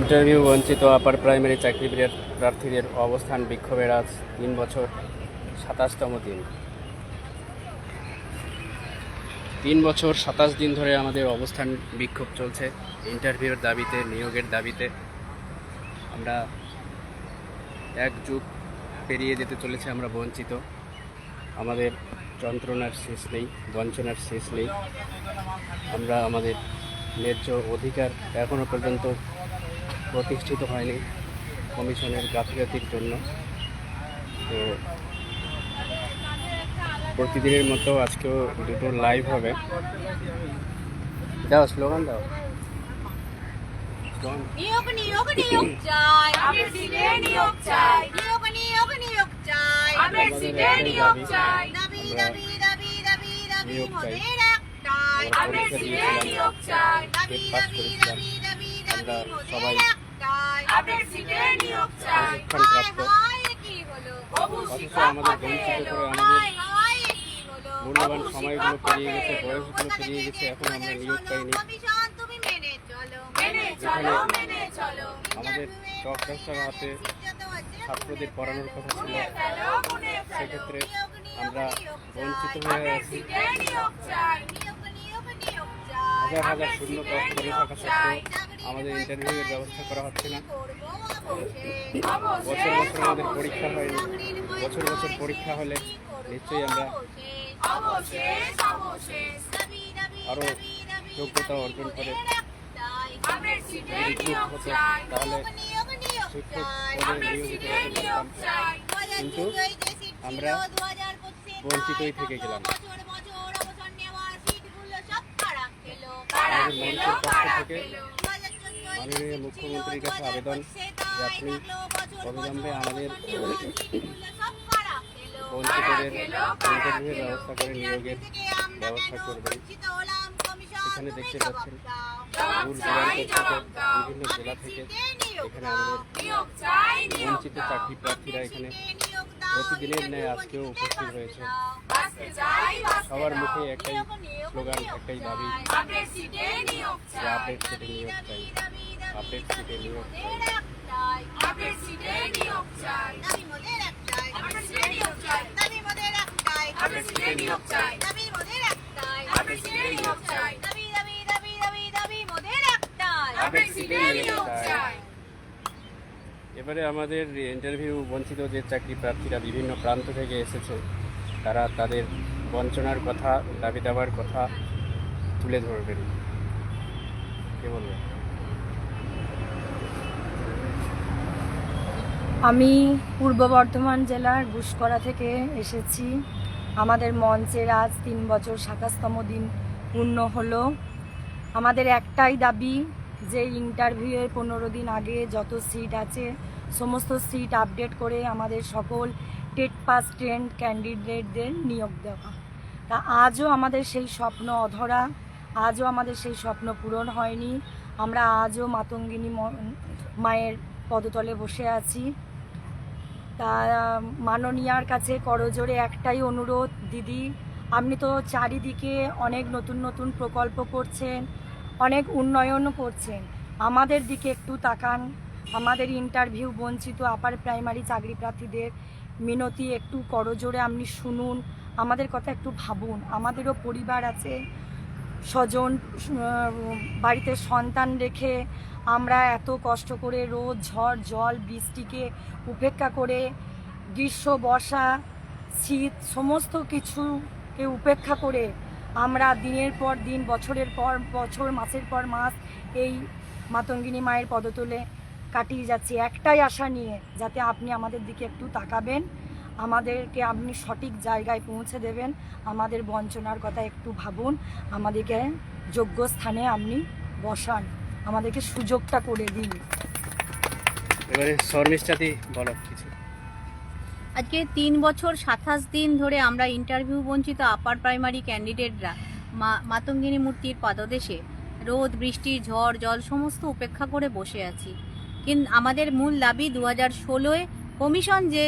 Interview বঞ্চিত upper primary চাকরি প্রার্থীদের অবস্থান বিক্ষোভের আজ তিন বছর সাতাশতম দিন। তিন বছর সাতাশ দিন ধরে আমাদের অবস্থান বিক্ষোভ চলছে। ইন্টারভিউর দাবিতে, নিয়োগের দাবিতে আমরা এক যুগ পেরিয়ে যেতে চলেছে, আমরা বঞ্চিত। আমাদের যন্ত্রণার শেষ নেই, বঞ্চনার শেষ নেই। আমরা আমাদের ন্যায্য অধিকার এখনও পর্যন্ত প্রতিষ্ঠিত হয়নি কমিশনের গাফিলতির জন্য। তো প্রতিদিনের মতো আজকেও দুটো লাইভ হবে। দাও স্লোগান দাও। স্লোগান নিয়োগ নিয়োগ নিয়োগ চাই। আমের সিটে নিয়োগ চাই। নিয়োগ নিয়োগ নিয়োগ চাই। আমের সিটে নিয়োগ চাই। দাবি দাবি দাবি দাবি দাবি মোদের একটাই। আমরা সিটে নিয়োগ চাই। দাবি দাবি দাবি দাবি দাবি মোদের সবাই একটাই আমের সিটে নিয়োগ চাই। হায় হায় কি হলো? অবু শিক্ষা আমাদের বঞ্চিত করে আমাদের কি হলো? মূল্যবান সময়গুলো পেরিয়ে গেছে, বয়সগুলো পেরিয়ে গেছে, এখন আমরা নিয়োগ পাইনি। কমিশন তুমি মেনে চলো। মেনে চলো, মেনে চলো। আমাদের হাতে ছাত্রদের পড়ানোর কথা ছিল। সেক্ষেত্রে আমরা বঞ্চিত হয়ে আছি। হাজার হাজার শূন্য পদ পড়ে থাকা সত্ত্বেও আমাদের ইন্টারভিউয়ের ব্যবস্থা করা হচ্ছে না। বছর বছর আমাদের পরীক্ষা হয়নি বছর বছর পরীক্ষা হলে নিশ্চয়ই আমরা আরও যোগ্যতা অর্জন করে তাহলে কিন্তু আমরা বঞ্চিতই থেকে গেলাম। আমাদের মঞ্চের পক্ষ থেকে মাননীয় মুখ্যমন্ত্রীর কাছে আবেদন যে আপনি অবিলম্বে আমাদের বঞ্চিতদের ব্যবস্থা করে নিয়োগের ব্যবস্থা করবেন। এখানে দেখতে পাচ্ছেন দূর দূরান্ত বিভিন্ন জেলা থেকে এখানে আমাদের বঞ্চিত চাকরি প্রার্থীরা এখানে প্রতিদিনের ন্যায় আজকেও উপস্থিত হয়েছে সবার মুখে একটাই স্লোগান একটাই দাবি আপডেট সিটে নিয়োগ চাই। আপডেট সিটে নিয়োগ আপডেট সিটে নিয়োগ চাই দাবি মোদের একটাই আপডেট সিটে নিয়োগ চাই দাবি মোদের একটাই আপডেট সিটে নিয়োগ চাই দাবি মোদের একটাই আপডেট সিটে নিয়োগ চাই দাবি দাবি দাবি দাবি দাবি মোদের একটাই আপডেট সিটে নিয়োগ চাই এবারে আমাদের ইন্টারভিউ বঞ্চিত যে চাকরি প্রার্থীরা বিভিন্ন প্রান্ত থেকে এসেছে তারা তাদের বঞ্চনার কথা দাবি দাবার কথা তুলে ধরবেন। কে বলবেন আমি পূর্ব বর্ধমান জেলার ঘুষকরা থেকে এসেছি। আমাদের মঞ্চের আজ তিন বছর সাতাশতম দিন পূর্ণ হলো। আমাদের একটাই দাবি যে ইন্টারভিউয়ের পনেরো দিন আগে যত সিট আছে, সমস্ত সিট আপডেট করে আমাদের সকল টেট পাস ট্রেন্ড ক্যান্ডিডেটদের নিয়োগ দেওয়া। তা আজও আমাদের সেই স্বপ্ন অধরা, আজও আমাদের সেই স্বপ্ন পূরণ হয়নি। আমরা আজও মাতঙ্গিনী মায়ের পদতলে বসে আছি। তা মাননীয়ার কাছে করজোরে একটাই অনুরোধ, দিদি, আপনি তো চারিদিকে অনেক নতুন নতুন প্রকল্প করছেন, অনেক উন্নয়নও করছেন। আমাদের দিকে একটু তাকান। আমাদের ইন্টারভিউ বঞ্চিত আপার প্রাইমারি চাকরি প্রার্থীদের মিনতি একটু করজোরে আপনি শুনুন, আমাদের কথা একটু ভাবুন। আমাদেরও পরিবার আছে, স্বজন বাড়িতে সন্তান রেখে আমরা এত কষ্ট করে রোদ, ঝড়, জল, বৃষ্টিকে উপেক্ষা করে গ্রীষ্ম, বর্ষা, শীত সমস্ত কিছুকে উপেক্ষা করে আমরা দিনের পর দিন, বছরের পর বছর, মাসের পর মাস এই মাতঙ্গিনী মায়ের পদতলে কাটিয়ে যাচ্ছি। একটাই আশা নিয়ে যাতে আপনি আমাদের দিকে একটু তাকাবেন, আমাদেরকে আপনি সঠিক জায়গায় পৌঁছে দেবেন, আমাদের বঞ্চনার কথা একটু ভাবুন, আমাদেরকে যোগ্য স্থানে আপনি বসান। আমাদেরকে সুযোগটা করে দিন। এবারে শর্মিষ্ঠাতি বলো কিছু। আজকে তিন বছর সাতাশ দিন ধরে আমরা ইন্টারভিউ বঞ্চিত আপার প্রাইমারি ক্যান্ডিডেটরা মা মাতঙ্গিনী মূর্তির পাদদেশে রোদ বৃষ্টি ঝড় জল সমস্ত উপেক্ষা করে বসে আছি। কিন্তু আমাদের মূল দাবি দু হাজার ষোলোয় কমিশন যে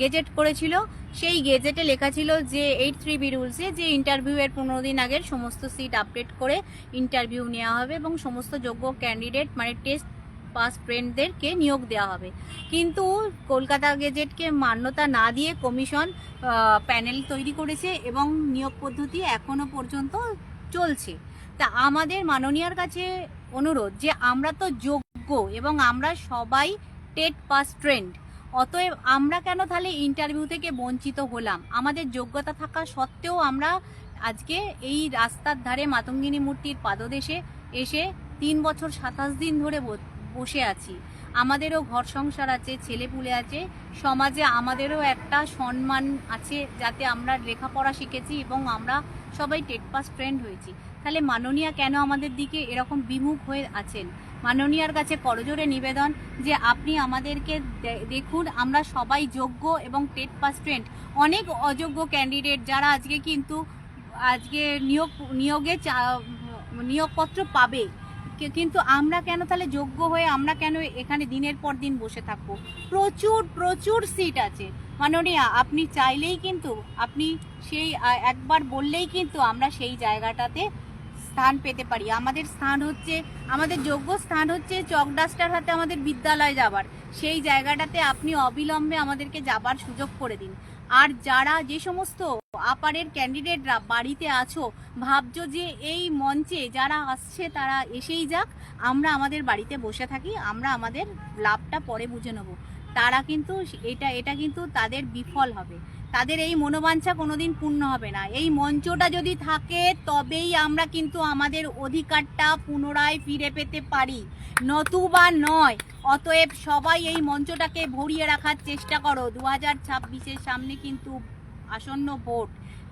গেজেট করেছিল, সেই গেজেটে লেখা ছিল যে, এইট থ্রি বি রুলসে যে ইন্টারভিউয়ের পনেরো দিন আগের সমস্ত সিট আপডেট করে ইন্টারভিউ নেওয়া হবে এবং সমস্ত যোগ্য ক্যান্ডিডেট মানে টেস্ট পাস ফ্রেন্ডদেরকে নিয়োগ দেওয়া হবে। কিন্তু কলকাতা গেজেটকে মান্যতা না দিয়ে কমিশন প্যানেল তৈরি করেছে এবং নিয়োগ পদ্ধতি এখনও পর্যন্ত চলছে। তা আমাদের মাননীয়ার কাছে অনুরোধ যে, আমরা তো যোগ্য এবং আমরা সবাই টেট পাস ট্রেন্ড অতএব আমরা কেন তাহলে ইন্টারভিউ থেকে বঞ্চিত হলাম? আমাদের যোগ্যতা থাকা সত্ত্বেও আমরা আজকে এই রাস্তার ধারে মাতঙ্গিনী মূর্তির পাদদেশে এসে তিন বছর সাতাশ দিন ধরে বসে আছি। আমাদেরও ঘর সংসার আছে, ছেলেপুলে আছে, সমাজে আমাদেরও একটা সম্মান আছে যাতে আমরা লেখাপড়া শিখেছি এবং আমরা সবাই টেট পাস ট্রেন্ড হয়েছি। তাহলে মাননীয়া কেন আমাদের দিকে এরকম বিমুখ হয়ে আছেন? মাননীয়ার কাছে করজোরে নিবেদন যে আপনি আমাদেরকে দেখুন, আমরা সবাই যোগ্য এবং টেট পাস ট্রেন্ড। অনেক অযোগ্য ক্যান্ডিডেট যারা আজকে কিন্তু, আজকে নিয়োগ, নিয়োগে নিয়োগপত্র পাবে। কিন্তু আমরা কেন তাহলে যোগ্য হয়ে আমরা কেন এখানে দিনের পর দিন বসে থাকব? প্রচুর প্রচুর সিট আছে। মাননীয়া, আপনি চাইলেই কিন্তু, আপনি সেই একবার বললেই কিন্তু আমরা সেই জায়গাটাতে স্থান পেতে পারি। আমাদের স্থান হচ্ছে, আমাদের যোগ্য স্থান হচ্ছে চকডাস্টার হাতে আমাদের বিদ্যালয় যাবার। সেই জায়গাটাতে আপনি অবিলম্বে আমাদেরকে যাবার সুযোগ করে দিন। আর যারা যে সমস্ত আপারের ক্যান্ডিডেটরা বাড়িতে আছো, ভাবছ যে এই মঞ্চে যারা আসছে তারা এসেই যাক, আমরা আমাদের বাড়িতে বসে থাকি, আমরা আমাদের লাভটা পরে বুঝে নেব। তারা কিন্তু, এটা এটা কিন্তু তাদের বিফল হবে। তাদের এই মনোবাঞ্ছা কোনোদিন পূর্ণ হবে না। এই মঞ্চটা যদি থাকে, তবেই আমরা কিন্তু আমাদের অধিকারটা পুনরায় ফিরে পেতে পারি। নতুবা নয়, অতএব সবাই এই মঞ্চটাকে ভরিয়ে রাখার চেষ্টা করো। দু হাজার ছাব্বিশের সামনে কিন্তু আসন্ন ভোট।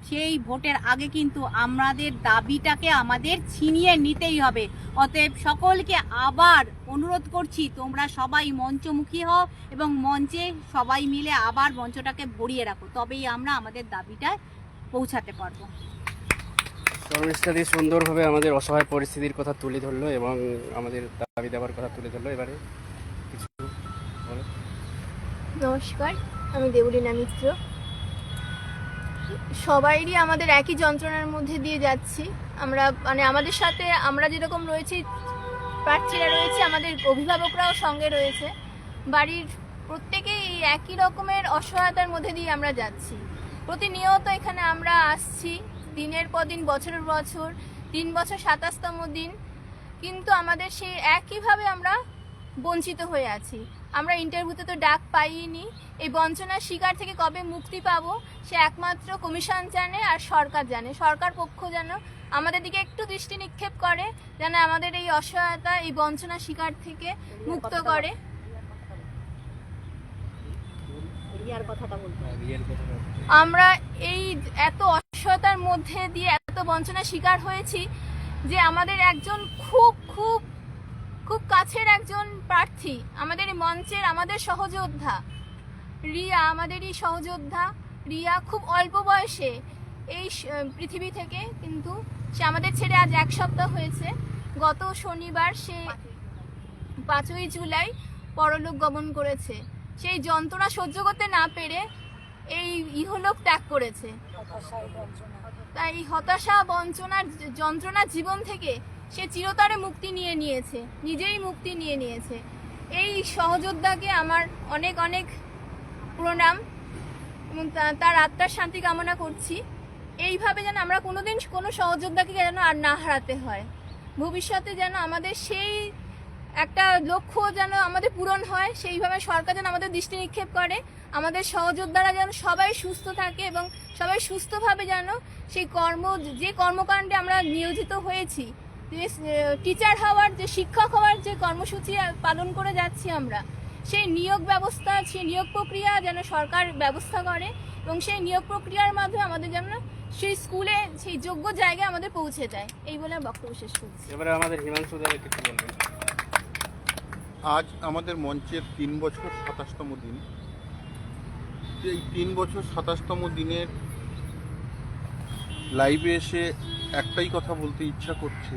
সেই ভোটের আগে কিন্তু আমাদের দাবিটাকে আমাদের ছিনিয়ে নিতেই হবে। অতএব সকলকে আবার অনুরোধ করছি তোমরা সবাই মঞ্চমুখী হও এবং মঞ্চে সবাই মিলে আবার মঞ্চটাকে ভরিয়ে রাখো। তবেই আমরা আমাদের দাবিটায় পৌঁছাতে পারব। সুন্দরভাবে আমাদের অসহায় পরিস্থিতির কথা তুলে ধরলো এবং আমাদের দাবি দেওয়ার কথা তুলে ধরলো। এবারে কিছু নমস্কার আমি দেবলীনা মিত্র। সবাইরই আমাদের একই যন্ত্রণার মধ্যে দিয়ে যাচ্ছি। আমরা মানে আমাদের সাথে আমরা যেরকম রয়েছি, প্রার্থীরা রয়েছে, আমাদের অভিভাবকরাও সঙ্গে রয়েছে। বাড়ির প্রত্যেকেই এই একই রকমের অসহায়তার মধ্যে দিয়ে আমরা যাচ্ছি। প্রতিনিয়ত এখানে আমরা আসছি, দিনের পর দিন, বছরের বছর, তিন বছর সাতাশতম দিন। কিন্তু আমাদের সেই একইভাবে আমরা বঞ্চিত হয়ে আছি। আমরা ইন্টারভিউতে তো ডাক পাইনি এই বঞ্চনার শিকার থেকে কবে মুক্তি পাবো সে একমাত্র কমিশন জানে আর সরকার জানে। সরকার পক্ষ যেন আমাদের দিকে একটু দৃষ্টি নিক্ষেপ করে যেন আমাদের এই অসহায়তা এই বঞ্চনার শিকার থেকে মুক্ত করে। আমরা এই এত অসহায়তার মধ্যে দিয়ে এত বঞ্চনার শিকার হয়েছি যে আমাদের একজন খুব খুব খুব কাছের একজন প্রার্থী, আমাদের মঞ্চের আমাদের সহযোদ্ধা। রিয়া আমাদেরই সহযোদ্ধা। রিয়া খুব অল্প বয়সে এই পৃথিবী থেকে কিন্তু সে আমাদের ছেড়ে আজ এক সপ্তাহ হয়েছে। গত শনিবার সে পাঁচই জুলাই পরলোক গমন করেছে। সেই যন্ত্রণা সহ্য করতে না পেরে এই ইহলোক ত্যাগ করেছে। তাই হতাশা বঞ্চনার যন্ত্রণা জীবন থেকে সে চিরতরে মুক্তি নিয়ে নিয়েছে, নিজেই মুক্তি নিয়ে নিয়েছে। এই সহযোদ্ধাকে আমার অনেক অনেক প্রণাম এবং তার আত্মার শান্তি কামনা করছি। এইভাবে যেন আমরা কোনোদিন কোনো সহযোদ্ধাকে যেন আর না হারাতে হয়। ভবিষ্যতে যেন আমাদের সেই একটা লক্ষ্য যেন আমাদের পূরণ হয়, সেইভাবে সরকার যেন আমাদের দৃষ্টি নিক্ষেপ করে, আমাদের সহযোদ্ধারা যেন সবাই সুস্থ থাকে এবং সবাই সুস্থভাবে যেন সেই কর্ম, যে কর্মকাণ্ডে আমরা নিয়োজিত হয়েছি টিচার হওয়ার যে শিক্ষক হওয়ার যে কর্মসূচি পালন করে যাচ্ছি আমরা সেই নিয়োগ ব্যবস্থা সেই নিয়োগ প্রক্রিয়া যেন সরকার ব্যবস্থা করে এবং সেই নিয়োগ প্রক্রিয়ার মাধ্যমে আমাদের যেন সেই স্কুলে সেই যোগ্য জায়গায় আমাদের পৌঁছে যায়। এই বলে আমি বক্তব্য শেষ করছি। এবারে আমাদের হিমাংশু কিছু বলবেন। আজ আমাদের মঞ্চের তিন বছর সাতাশতম দিন। এই তিন বছর সাতাশতম দিনের লাইভে এসে একটাই কথা বলতে ইচ্ছা করছে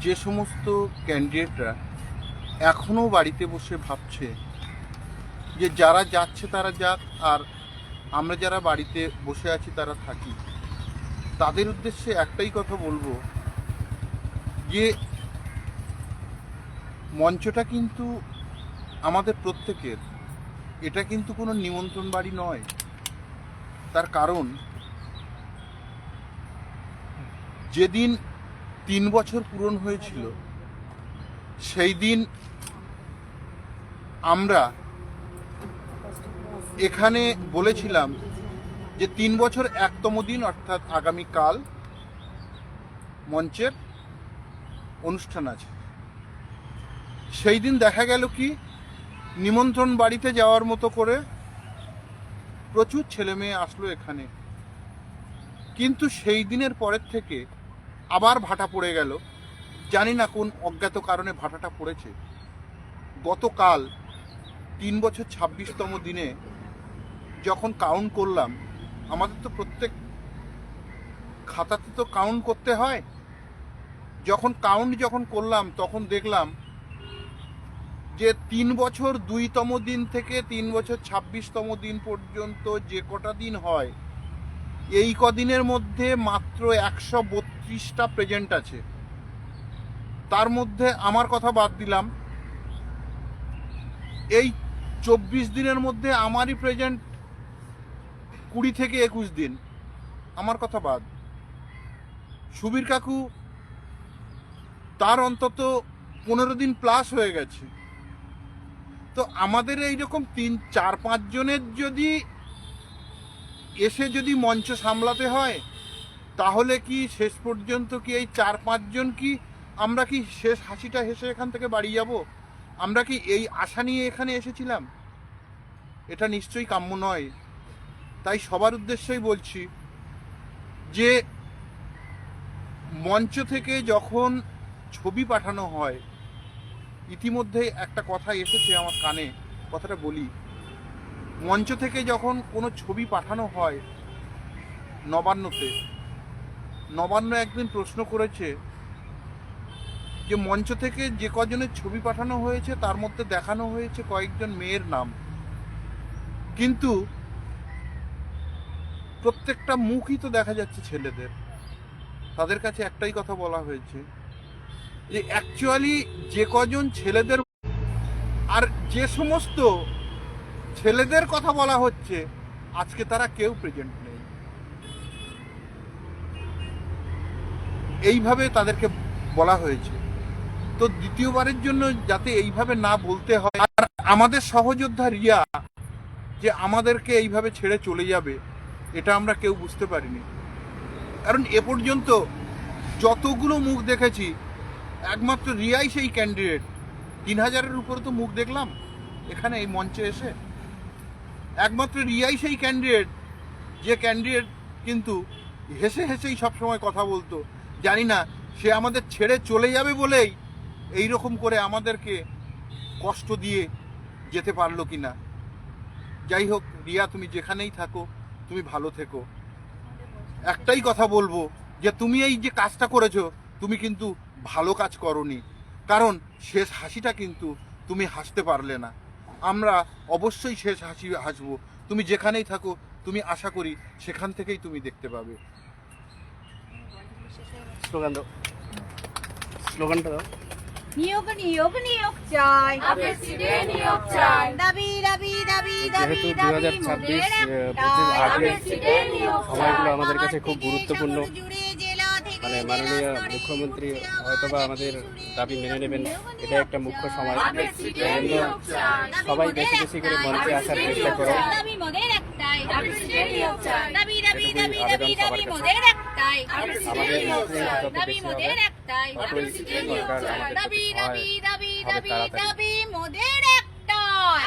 যে সমস্ত ক্যান্ডিডেটরা এখনও বাড়িতে বসে ভাবছে যে যারা যাচ্ছে তারা যাক আর আমরা যারা বাড়িতে বসে আছি তারা থাকি। তাদের উদ্দেশ্যে একটাই কথা বলব যে মঞ্চটা কিন্তু আমাদের প্রত্যেকের। এটা কিন্তু কোনো নিমন্ত্রণ বাড়ি নয়। তার কারণ, যেদিন তিন বছর পূরণ হয়েছিল, সেই দিন আমরা এখানে বলেছিলাম যে তিন বছর একতম দিন, অর্থাৎ আগামীকাল মঞ্চের অনুষ্ঠান আছে। সেই দিন দেখা গেল কি, নিমন্ত্রণ বাড়িতে যাওয়ার মতো করে প্রচুর ছেলে মেয়ে আসলো এখানে। কিন্তু সেই দিনের পরের থেকে আবার ভাটা পড়ে গেল। জানি না কোন অজ্ঞাত কারণে ভাটাটা পড়েছে। গতকাল তিন বছর ছাব্বিশতম দিনে যখন কাউন্ট করলাম, আমাদের তো প্রত্যেক খাতাতে তো কাউন্ট করতে হয়। যখন কাউন্ট যখন করলাম, তখন দেখলাম যে তিন বছর দুইতম দিন থেকে তিন বছর ছাব্বিশতম দিন পর্যন্ত যে কটা দিন হয়, এই কদিনের মধ্যে মাত্র একশো বত্রিশটা প্রেজেন্ট আছে। তার মধ্যে আমার কথা বাদ দিলাম। এই চব্বিশ দিনের মধ্যে আমারই প্রেজেন্ট কুড়ি থেকে একুশ দিন। আমার কথা বাদ। সুবীর কাকু, তার অন্তত পনেরো দিন প্লাস হয়ে গেছে। তো আমাদের এইরকম তিন, চার, পাঁচ জনের যদি এসে যদি মঞ্চ সামলাতে হয় তাহলে কি শেষ পর্যন্ত কি এই চার পাঁচজন কি আমরা কি শেষ হাসিটা হেসে এখান থেকে বাড়ি যাব? আমরা কি এই আশা নিয়ে এখানে এসেছিলাম? এটা নিশ্চয়ই কাম্য নয়। তাই সবার উদ্দেশ্যেই বলছি যে মঞ্চ থেকে যখন ছবি পাঠানো হয়, ইতিমধ্যে একটা কথা এসেছে আমার কানে, কথাটা বলি। মঞ্চ থেকে যখন কোনো ছবি পাঠানো হয় নবান্নতে নবান্ন একদিন প্রশ্ন করেছে যে মঞ্চ থেকে যে কজনের ছবি পাঠানো হয়েছে, তার মধ্যে দেখানো হয়েছে কয়েকজন মেয়ের নাম। কিন্তু প্রত্যেকটা মুখই তো দেখা যাচ্ছে ছেলেদের। তাদের কাছে একটাই কথা বলা হয়েছে যে অ্যাকচুয়ালি যে কজন ছেলেদের আর যে সমস্ত ছেলেদের কথা বলা হচ্ছে, আজকে তারা কেউ প্রেজেন্ট নেই। এইভাবে তাদেরকে বলা হয়েছে। তো দ্বিতীয়বারের জন্য যাতে এইভাবে না বলতে হয়, আর আমাদের সহযোদ্ধা রিয়া যে আমাদেরকে এইভাবে ছেড়ে চলে যাবে, এটা আমরা কেউ বুঝতে পারিনি। কারণ এ পর্যন্ত যতগুলো মুখ দেখেছি, একমাত্র রিয়াই সেই ক্যান্ডিডেট তিন হাজারের উপরে তো মুখ দেখলাম, এখানে এই মঞ্চে এসে। একমাত্র রিয়াই সেই ক্যান্ডিডেট যে ক্যান্ডিডেট কিন্তু হেসে হেসেই সবসময় কথা বলতো। জানি না, সে আমাদের ছেড়ে চলে যাবে বলেই এই রকম করে আমাদেরকে কষ্ট দিয়ে যেতে পারল কি না যাই হোক, রিয়া, তুমি যেখানেই থাকো, তুমি ভালো থেকো। একটাই কথা বলব যে, তুমি এই যে কাজটা করেছ, তুমি কিন্তু ভালো কাজ করনি। কারণ শেষ হাসিটা কিন্তু তুমি হাসতে পারলে না। আমরা অবশ্যই শেষ হাসি, হাসবো। তুমি যেখানেই থাকো, তুমি আশা করি সেখান থেকেই তুমি দেখতে পাবে। স্লোগান দাও। স্লোগানটা দাও। নিয়োগ নিয়োগ নিয়োগ চাই। নিয়োগ চাই। দাবি দাবি দাবি সময়গুলো আমাদের কাছে খুব গুরুত্বপূর্ণ। মানে মাননীয় মুখ্যমন্ত্রী হয়তোবা আমাদের দাবি মেনে নেবেন। এটা একটা মুখ্য সময়। সবাই বেশি বেশি করে মঞ্চে আসার চেষ্টা করো। দাবি দাবি দাবি দাবি দাবি মোদের একটাই দাবি মোদের একটাই দাবি দাবি দাবি দাবি দাবি মোদের একটাই